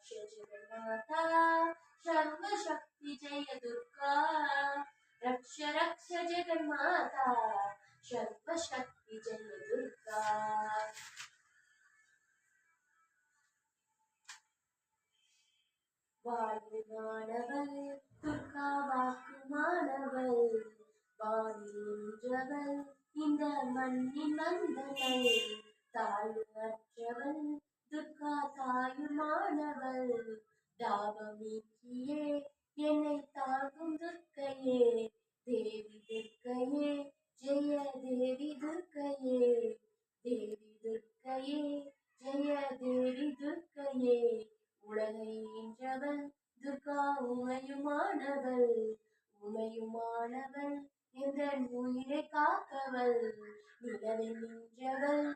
रक्ष जगन्माता सर्वशक्ति जय दुर्गा रक्ष रक्ष जगन्माता सर्वशक्ति जय दुर्गा வாழ்வானவள் துர்கா வாக்குமானவள் வாணின்றவள் இந்த மண்ணின் வந்தவள் தாழ்வு அற்றவள் துர்கா தாயுமானவள் தாபமீக்கியே என்னை தாங்கும் துர்க்கையே. தேவி துர்க்கையே ஜெய தேவி துர்க்கையே. தேவி துர்க்கையே ஜெய தேவி துர்க்கையே. உலகை ஈன்றவள் துர்கா உமையுமானவள். உமையுமானவள் எந்த உயிரை காக்கவள் நிலவில் நின்றவள்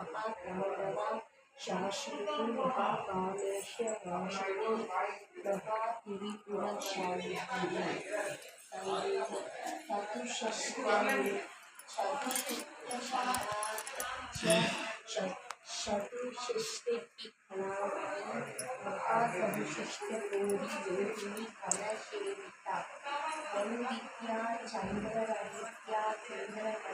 भगवता शाश्वती महाकालेश्य वासुदेव महात्रिपुरशाली चतुष्षष्ट्यानि चतुष्षष्ट्यकलाविष्टपूरिदेवी कलशेविता अनुविद्या चन्द्रविद्या चन्द्रविद्या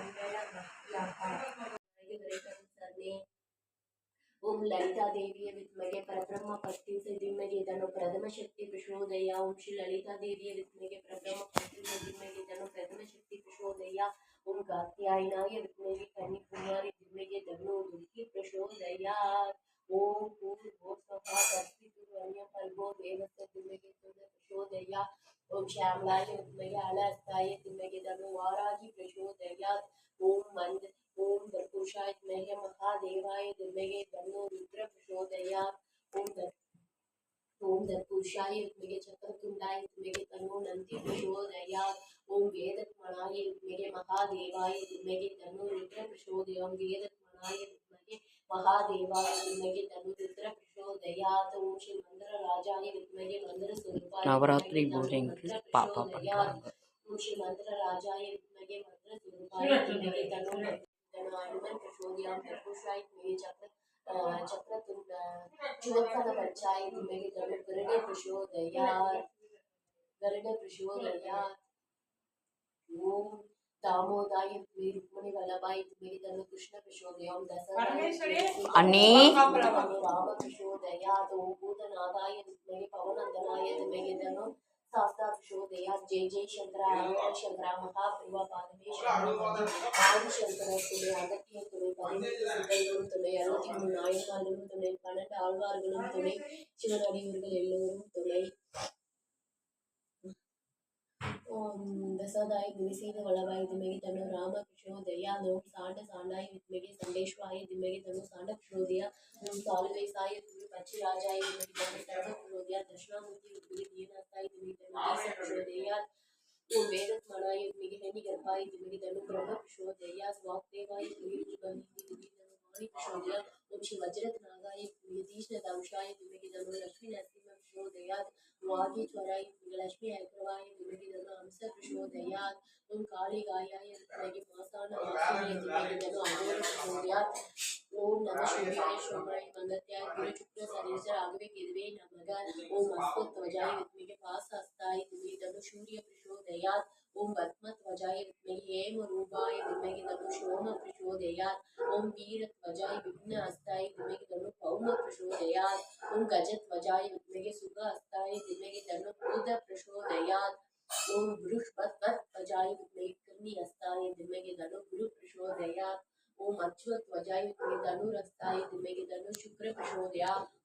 ओम ललिता देवी विद्महे परब्रह्म पत्नी से धीमहि तनो प्रथम शक्ति प्रचोदया ओम श्री ललिता देवी विद्महे परब्रह्म पत्नी से धीमहि तनो प्रथम शक्ति प्रचोदया ओम कात्यायनाय विद्महे कन्या कुमारी धीमहि तनो दुर्गी प्रचोदयात् ओम भूर्भुवः तस्वितुर्वण्य फल्गो देवस्य धीमहि तनो प्रचोदयात् ओम श्यामलाय विद्महे आलस्ताय धीमहि तनो वाराहि प्रचोदयात् ओम मंद ओम दर्पुरुषाय देवाय दुर्मगे तन्नो रुद्र प्रचोदयात् ओम ओम तत्पुरुषाय विद्महे चक्रतुंडाय विद्महे तन्नो नंदी प्रचोदयात् ओम वेदत्मणाय विद्महे महादेवाय विद्महे तन्नो रुद्र प्रचोदयात् ओम वेदत्मणाय विद्महे महादेवाय विद्महे तन्नो रुद्र प्रचोदयात् ओम श्री मंदिर राजाय विद्महे मंदिर स्वरूपाय नवरात्रि बोल पापा पर ओम श्री मंदिर राजाय विद्महे मंदिर स्वरूपाय विद्महे तन्नो ಗೋಧಿಯಾಂ ಪಂಚಾಯತ್ ಮೇಗೆ ಚಕ್ರ ಚಕ್ರತುಂಡ ಚುವಕ್ಕನ ಪಂಚಾಯತ್ ಮೇಗೆ ಗರಡೆ ಕೃಷೋದಯ ಗರಡೆ ಕೃಷೋದಯ ಓಂ தாமோதாய ருக்மணி வல்லபாய் துமே தனு கிருஷ்ண கிருஷோதயம் தசரே ராம கிருஷோதயா தோ பூதநாதாய துமே பவனந்தனாய துமே தனு ಶಾಸ್ತಾಕ್ಷೋ தனு ராமகிருஷ்ணோ தயா சாண்ட சாண்டாய் வித்மகி சண்டேஸ்வாய திமகி சாண்ட கிருஷ்ணோதயா நோம் தனு गया दशनामूर्ति उद्वेद ये नास्ताई दिमी धनुर्देश प्रशोदया ओम वेदत मणाय मिगे हनि गर्भाय दिमी धनु प्रभ प्रशोदया स्वाप्तेवाय दिमी बंधि दिमी धनु वाणी प्रशोदया ओम श्री वज्रत नागाय यतीश दंशाय दिमी धनु लक्ष्मी नरसिंह प्रशोदया वागी चराय लक्ष्मी अग्रवाय दिमी धनु हंस प्रशोदया ओम काली गायाय दिमी मासान आसने दिमी धनु अमोल प्रशोदया ओम नमः शिवाय शिवाय मंगत्याय गुरु शुक्र शरीर राघवे केदवे नमः ओम अस्मत्वजाय विद्महे पासहस्ताय विमहि धनु सूर्य प्रचोदयात् ओम पद्मध्वजाय विद्महे हेम रूपाय विमहि धनु सोम प्रचोदयात् ओम वीरध्वजाय विघ्न हस्ताय विमहि धनु भौम प्रचोदयात् ओम गजध्वजाय विद्महे सुख हस्ताय विद्महे धनु भूत प्रचोदयात् ओम बृहस्पतिध्वजाय विद्महे कर्णि हस्ताय विद्महे धनु गुरु प्रचोदयात् ओम अश्वध्वजाय विद्महे धनुरस्ताय विद्महे धनु शुक्र प्रचोदयात् ओम कागध्वजाय विद्महे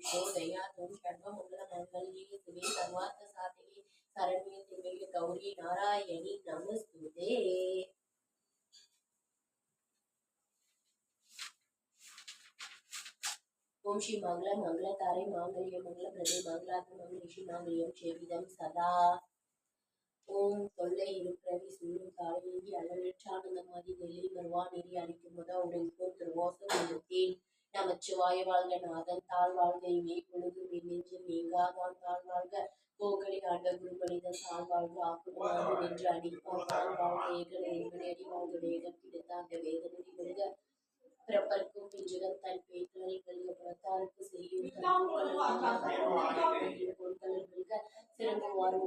ఇదిగో ஓம் ஸ்ரீ மங்கள மங்களதாரை மாங்கல்ய மங்கள பிரதே மங்களாத்ம மங்களேஷி மாங்கல்யம் செவிதம் சதா ஓம் தொல்லை இருக்கிறவி சொல்லும் தாரையேந்தி அழலற்ற ஆனந்தமாதி நெல்லில் வருவா நெறி அளிக்கும் முத உடை போல் திருவாசம் எழுத்தேன் நமச்சிவாய வாழ்க நாதன் தாழ் வாழ்க இமே பொழுது நெஞ்சில் நீங்காதான் தாழ் வாழ்க. கோகலி ஆண்ட குருமனிதன் தாழ் வாழ்க ஆக்குமாறு நின்று அடிப்பான் தாழ் வாழ்க ஏகல அடி வாழ்க வேகம் கிடைத்த அந்த வேதனடி வருக பிறப்பர்க்கும் பிஞ்சுகள் தன் பேய்களை வருக புறத்தாருக்கு செய்யும் பொருட்கள் வருக சிறங்குவார் வாரம்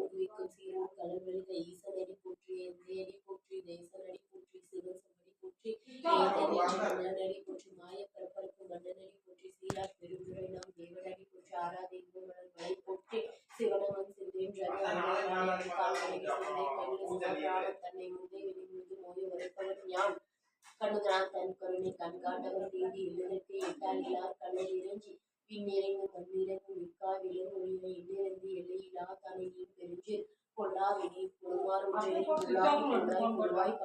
இல்லதற்கு எட்டாளிலார் இறைஞ்சி விண்ணிறைந்து மண்ணிறங்கு மிக்கா விலங்கு எண்ணிறந்து எல்லையிலா தனி பெருஞ்சு கொள்ளா வெளி கொடுமாறு கொள்ளாய் கொள்ளாய்